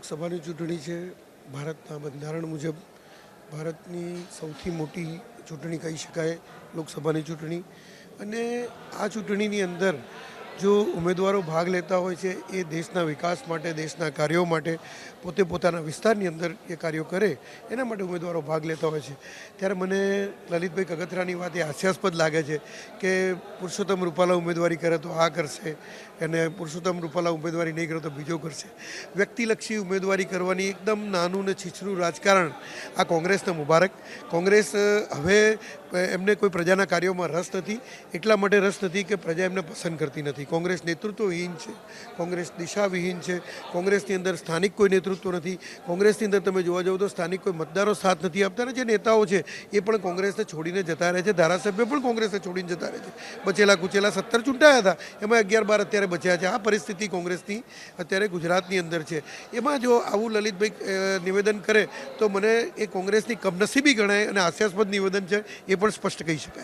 લોકસભાની ચૂંટણી છે. ભારતના બંધારણ મુજબ ભારતની સૌથી મોટી ચૂંટણી કહી શકાય લોકસભાની ચૂંટણી. અને આ ચૂંટણીની અંદર જો ઉમેદવારો ભાગ લેતા હોય છે, એ દેશના વિકાસ માટે, દેશના કાર્યો માટે, પોતે પોતાના વિસ્તારની અંદર એ કાર્યો કરે, એના માટે ઉમેદવારો ભાગ લેતા હોય છે. ત્યારે મને લલિતભાઈ કગથરાની વાત એ હાસ્યાસ્પદ લાગે છે કે પુરુષોત્તમ રૂપાલા ઉમેદવારી કરે તો આ કરશે, અને પુરુષોત્તમ રૂપાલા ઉમેદવારી નહીં કરે તો બીજો કરશે. વ્યક્તિલક્ષી ઉમેદવારી કરવાની એકદમ નાનું ને છીછરું રાજકારણ આ કોંગ્રેસને મુબારક. કોંગ્રેસ હવે એમને કોઈ પ્રજાના કાર્યોમાં રસ નથી. એટલા માટે રસ નથી કે પ્રજા એમને પસંદ કરતી નથી. કોંગ્રેસ નેતૃત્વવિહીન છે. કોંગ્રેસ દિશાવિહીન છે. કોંગ્રેસની અંદર સ્થાનિક કોઈ નેતૃત્વ નથી. કોંગ્રેસની અંદર તમે જોવા જાઓ તો સ્થાનિક કોઈ મતદારો સાથ નથી આપતા અને જે નેતાઓ છે, એ પણ કોંગ્રેસને છોડીને જતા રહે છે. ધારાસભ્ય પણ કોંગ્રેસને છોડીને જતા રહે છે. બચેલા કુચેલા સત્તર ચૂંટાયા હતા. એમાં અગિયાર બાર અત્યારે બચ્યા છે. આ પરિસ્થિતિ કોંગ્રેસની અત્યારે ગુજરાતની અંદર છે. એમાં જો આવું લલિતભાઈ નિવેદન કરે તો મને એ કોંગ્રેસની કમનસીબી ગણાય અને હાસ્યાસ્પદ નિવેદન છે. એ પણ સ્પષ્ટ કહી શકાય.